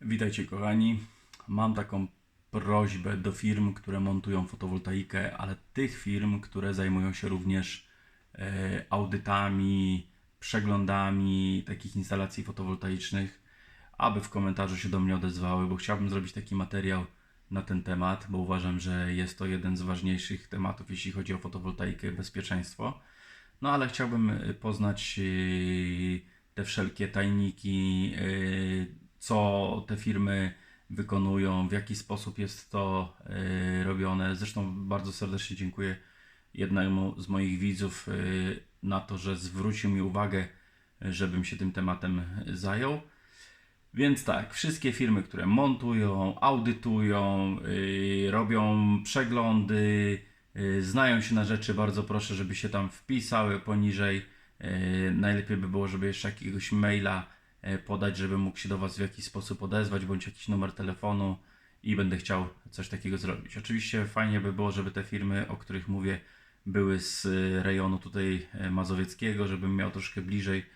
Witajcie kochani. Mam taką prośbę do firm, które montują fotowoltaikę, ale tych firm, które zajmują się również e, audytami, przeglądami takich instalacji fotowoltaicznych, aby w komentarzu się do mnie odezwały, bo chciałbym zrobić taki materiał na ten temat, bo uważam, że jest to jeden z ważniejszych tematów, jeśli chodzi o fotowoltaikę bezpieczeństwo. No ale chciałbym y, poznać y, te wszelkie tajniki, co te firmy wykonują, w jaki sposób jest to y, robione. Zresztą bardzo serdecznie dziękuję jednemu z moich widzów y, na to, że zwrócił mi uwagę, y, żebym się tym tematem zajął. Więc tak, wszystkie firmy, które montują, audytują, yy, robią przeglądy, znają się na rzeczy, bardzo proszę, żeby się tam wpisały poniżej. Najlepiej by było, żeby jeszcze jakiegoś maila podać, żeby mógł się do Was w jakiś sposób odezwać, bądź jakiś numer telefonu i będę chciał coś takiego zrobić. Oczywiście fajnie by było, żeby te firmy, o których mówię, były z y, rejonu tutaj y, mazowieckiego, żebym miał troszkę bliżej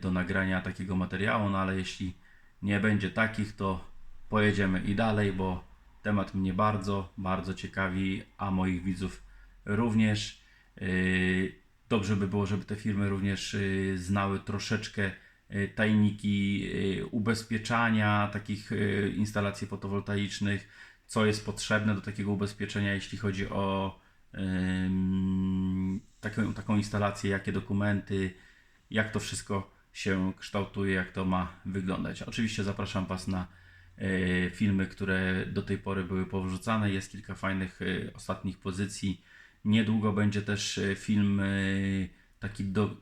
do nagrania takiego materiału, no ale jeśli nie będzie takich, to pojedziemy i dalej, bo temat mnie bardzo, bardzo ciekawi, a moich widzów również. Dobrze by było, żeby te firmy również znały troszeczkę tajniki yy, ubezpieczania takich yy, instalacji fotowoltaicznych, co jest potrzebne do takiego ubezpieczenia, jeśli chodzi o taką, taką instalację, jakie dokumenty, jak to wszystko się kształtuje, jak to ma wyglądać. Oczywiście zapraszam Was na filmy, które do tej pory były powrzucane. Jest kilka fajnych ostatnich pozycji. Niedługo będzie też film taki do,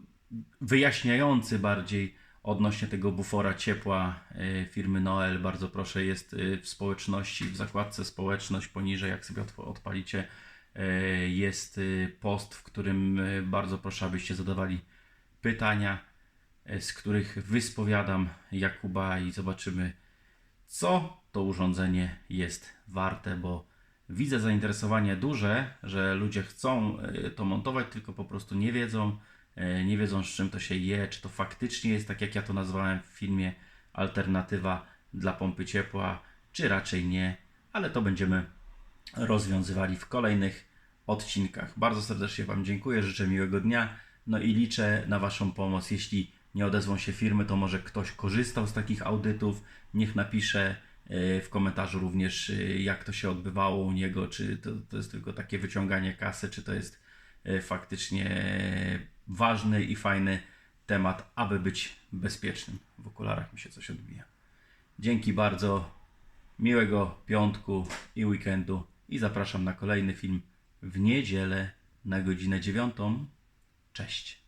wyjaśniający bardziej odnośnie tego bufora ciepła e, firmy Noel. Bardzo proszę, jest e, w społeczności, w zakładce społeczność poniżej, jak sobie odp- odpalicie, e, jest post, w którym bardzo proszę, abyście zadawali pytania, z których wyspowiadam Jakuba i zobaczymy, co to urządzenie jest warte, bo widzę zainteresowanie duże, że ludzie chcą to montować, tylko po prostu nie wiedzą, nie wiedzą z czym to się je, czy to faktycznie jest tak jak ja to nazwałem w filmie alternatywa dla pompy ciepła, czy raczej nie, ale to będziemy rozwiązywali w kolejnych odcinkach. Bardzo serdecznie Wam dziękuję, życzę miłego dnia, no i liczę na Waszą pomoc. Jeśli nie odezwą się firmy, to może ktoś korzystał z takich audytów, niech napisze e, w komentarzu również, e, jak to się odbywało u niego, czy to, to jest tylko takie wyciąganie kasy, czy to jest e, faktycznie ważny i fajny temat, aby być bezpiecznym. W okularach mi się coś odbija. Dzięki bardzo, miłego piątku i weekendu i zapraszam na kolejny film w niedzielę na godzinę dziewiątą. Cześć.